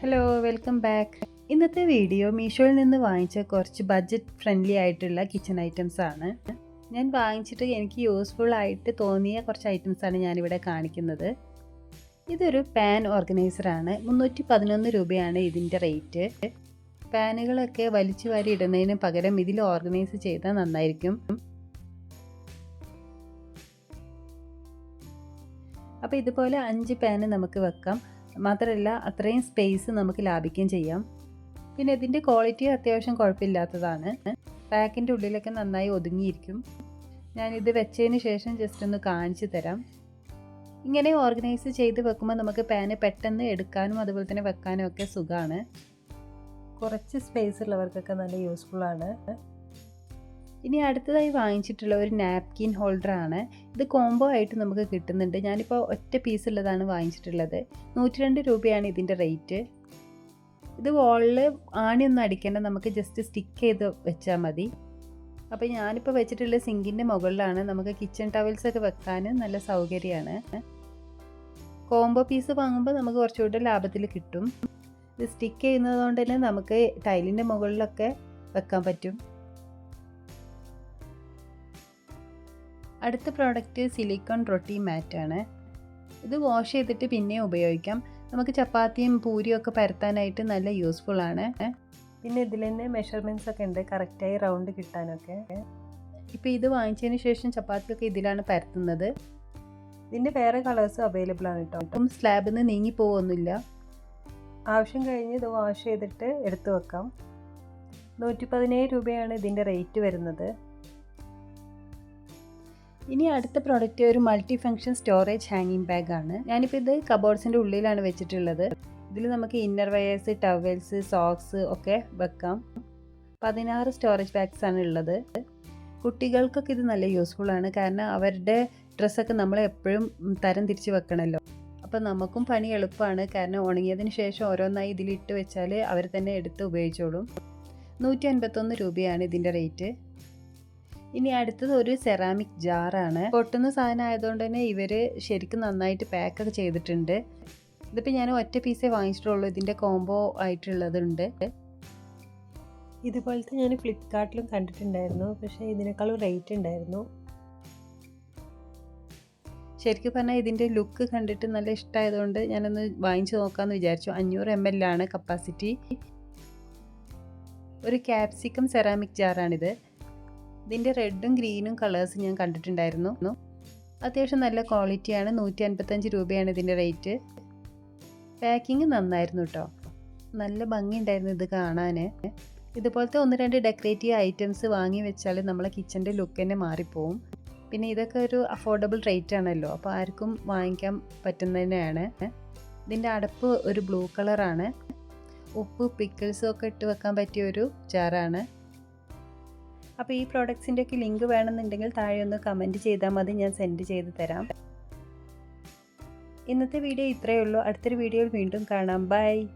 Hello welcome back ഇന്നത്തെ video മീഷോയിൽ നിന്ന് വാങ്ങിച്ച കുറച്ച് ബഡ്ജറ്റ് ഫ്രണ്ട്ലി ആയിട്ടുള്ള കിച്ചൺ ഐറ്റംസ് ആണ്. ഞാൻ വാങ്ങിച്ചിട്ട് എനിക്ക് യൂസ്ഫുൾ ആയിട്ട് തോന്നിയ കുറച്ച് ഐറ്റംസ് ആണ് ഞാനിവിടെ കാണിക്കുന്നത്. ഇതൊരു പാൻ ഓർഗനൈസർ ആണ്. മുന്നൂറ്റി പതിനൊന്ന് രൂപയാണ് ഇതിന്റെ റേറ്റ് പാനുകളൊക്കെ വലിച്ചു വാരി ഇടുന്നതിന് പകരം ഇതിൽ ഓർഗനൈസ് ചെയ്താൽ നന്നായിരിക്കും. അപ്പോൾ ഇതുപോലെ അഞ്ച് പാന് നമുക്ക് വെക്കാം. മാത്രമല്ല അത്രയും സ്പേസ് നമുക്ക് ലാഭിക്കുകയും ചെയ്യാം. പിന്നെ ഇതിന്റെ ക്വാളിറ്റി അത്യാവശ്യം കുഴപ്പമില്ലാത്തതാണ്. പാക്കിന്റെ ഉള്ളിലൊക്കെ നന്നായി ഒതുങ്ങിയിരിക്കും. ഞാനിത് വെച്ചതിന് ശേഷം ജസ്റ്റ് ഒന്ന് കാണിച്ചു തരാം. ഇങ്ങനെ ഓർഗനൈസ് ചെയ്ത് വെക്കുമ്പോൾ നമുക്ക് പാന് പെട്ടെന്ന് എടുക്കാനും അതുപോലെ തന്നെ വെക്കാനും ഒക്കെ സുഖമാണ്. കുറച്ച് സ്പേസ് ഉള്ളവർക്കൊക്കെ നല്ല യൂസ്ഫുള്ളാണ് ഇനി അടുത്തതായി വാങ്ങിച്ചിട്ടുള്ള ഒരു നാപ്കിൻ ഹോൾഡറാണ്. ഇത് കോംബോ ആയിട്ട് നമുക്ക് കിട്ടുന്നുണ്ട്. ഞാനിപ്പോൾ ഒറ്റ പീസ് ഉള്ളതാണ് വാങ്ങിച്ചിട്ടുള്ളത്. നൂറ്റി രണ്ട് രൂപയാണ് ഇതിന്റെ റേറ്റ് ഇത് വാളിൽ ആണിയൊന്നും അടിക്കേണ്ട. നമുക്ക് ജസ്റ്റ് സ്റ്റിക്ക് ചെയ്ത് വെച്ചാൽ മതി. അപ്പോൾ ഞാനിപ്പോൾ വെച്ചിട്ടുള്ള സിങ്കിന്റെ മുകളിലാണ്. നമുക്ക് കിച്ചൺ ടവൽസ് ഒക്കെ വെക്കാൻ നല്ല സൗകര്യമാണ്. കോംബോ പീസ് വാങ്ങുമ്പോൾ നമുക്ക് കുറച്ചുകൂടെ ലാഭത്തിൽ കിട്ടും. ഇത് സ്റ്റിക്ക് ചെയ്യുന്നത് കൊണ്ട് തന്നെ നമുക്ക് ടൈലിന്റെ മുകളിലൊക്കെ വെക്കാൻ പറ്റും. അടുത്ത പ്രോഡക്റ്റ് സിലിക്കോൺ റൊട്ടി മാറ്റാണ് ഇത് വാഷ് ചെയ്തിട്ട് പിന്നെ ഉപയോഗിക്കാം. നമുക്ക് ചപ്പാത്തിയും പൂരിയും ഒക്കെ പരത്താനായിട്ട് നല്ല യൂസ്ഫുൾ ആണ്. പിന്നെ ഇതിൽ തന്നെ മെഷർമെന്റ്സ് ഒക്കെ ഉണ്ട്. കറക്റ്റായി റൗണ്ട് കിട്ടാനൊക്കെ. ഇപ്പോൾ ഇത് വാങ്ങിച്ചതിന് ശേഷം ചപ്പാത്തിയൊക്കെ ഇതിലാണ് പരത്തുന്നത്. ഇതിന്റെ വേറെ കളേഴ്സും അവൈലബിൾ ആണ് കേട്ടോ അപ്പം സ്ലാബിൽ നിന്ന് നീങ്ങി പോകുന്നില്ല ആവശ്യം കഴിഞ്ഞ് ഇത് വാഷ് ചെയ്തിട്ട് എടുത്തു വെക്കാം. നൂറ്റി പതിനേഴ് രൂപയാണ് ഇതിന്റെ റേറ്റ് വരുന്നത്. ഇനി അടുത്ത പ്രോഡക്റ്റ് ഒരു മൾട്ടി ഫങ്ഷൻ സ്റ്റോറേജ് ഹാങ്ങിങ് ബാഗ് ആണ്. ഞാനിപ്പോൾ ഇത് കബോർഡ്സിന്റെ ഉള്ളിലാണ് വെച്ചിട്ടുള്ളത്. ഇതിൽ നമുക്ക് ഇന്നർ വയേഴ്സ് ടവൽസ് സോക്സ് ഒക്കെ വെക്കാം. പതിനാറ് സ്റ്റോറേജ് ബാഗ്സ് ആണ് ഉള്ളത്. കുട്ടികൾക്കൊക്കെ ഇത് നല്ല യൂസ്ഫുൾ ആണ്. കാരണം അവരുടെ ഡ്രസ്സൊക്കെ നമ്മൾ എപ്പോഴും തരം തിരിച്ച് വെക്കണമല്ലോ അപ്പോൾ നമുക്കും പണി എളുപ്പമാണ്. കാരണം ഉണങ്ങിയതിന് ശേഷം ഓരോന്നായി ഇതിലിട്ട് വെച്ചാൽ അവർ തന്നെ എടുത്ത് ഉപയോഗിച്ചോളും. നൂറ്റി അൻപത്തൊന്ന് രൂപയാണ് ഇതിന്റെ റേറ്റ് ഇനി അടുത്തത് ഒരു സെറാമിക് ജാറാണ് പൊട്ടുന്ന സാധനം ആയതുകൊണ്ട് തന്നെ ഇവർ ശരിക്കും നന്നായിട്ട് പാക്കൊക്കെ ചെയ്തിട്ടുണ്ട്. ഇതിപ്പോൾ ഞാൻ ഒറ്റ പീസേ വാങ്ങിച്ചിട്ടുള്ളൂ. ഇതിന്റെ കോംബോ ആയിട്ടുള്ളതുണ്ട്. ഇതുപോലത്തെ ഞാൻ ഫ്ലിപ്കാർട്ടിലും കണ്ടിട്ടുണ്ടായിരുന്നു. പക്ഷേ ഇതിനേക്കാളും റേറ്റ് ഉണ്ടായിരുന്നു. ശരിക്കും പറഞ്ഞാൽ ഇതിന്റെ ലുക്ക് കണ്ടിട്ട് നല്ല ഇഷ്ടമായതുകൊണ്ട് ഞാനൊന്ന് വാങ്ങിച്ചു നോക്കാമെന്ന് വിചാരിച്ചു. അഞ്ഞൂറ് എം എൽ ആണ് കപ്പാസിറ്റി ഒരു ക്യാപ്സിക്കം സെറാമിക് ജാറാണിത് ഇതിന്റെ റെഡും ഗ്രീനും കളേഴ്സ് ഞാൻ കണ്ടിട്ടുണ്ടായിരുന്നു. അത്യാവശ്യം നല്ല ക്വാളിറ്റിയാണ്. നൂറ്റി അൻപത്തഞ്ച് രൂപയാണ് ഇതിന്റെ റേറ്റ്. പാക്കിങ് നന്നായിരുന്നു കേട്ടോ നല്ല ഭംഗിയുണ്ടായിരുന്നു ഇത് കാണാൻ ഇതുപോലത്തെ ഒന്ന് രണ്ട് ഡെക്കറേറ്റീവ് ഐറ്റംസ് വാങ്ങി വെച്ചാൽ നമ്മളെ കിച്ചന്റെ ലുക്ക് തന്നെ മാറിപ്പോവും. പിന്നെ ഇതൊക്കെ ഒരു അഫോർഡബിൾ റേറ്റ് ആണല്ലോ. അപ്പോൾ ആർക്കും വാങ്ങിക്കാൻ പറ്റുന്നതന്നെയാണ്. ഇതിന്റെ അടപ്പ് ഒരു ബ്ലൂ കളറാണ്. ഉപ്പ് പിക്കിൾസും ഒക്കെ ഇട്ട് വെക്കാൻ പറ്റിയ ഒരു ജാറാണ് അപ്പോൾ ഈ പ്രോഡക്റ്റ്സിന്റെ ഒക്കെ ലിങ്ക് വേണമെന്നുണ്ടെങ്കിൽ താഴെ ഒന്ന് കമന്റ് ചെയ്താൽ മതി ഞാൻ സെൻഡ് ചെയ്ത് തരാം. ഇന്നത്തെ വീഡിയോ ഇത്രയേ ഉള്ളൂ. അടുത്തൊരു വീഡിയോയിൽ വീണ്ടും കാണാം. ബൈ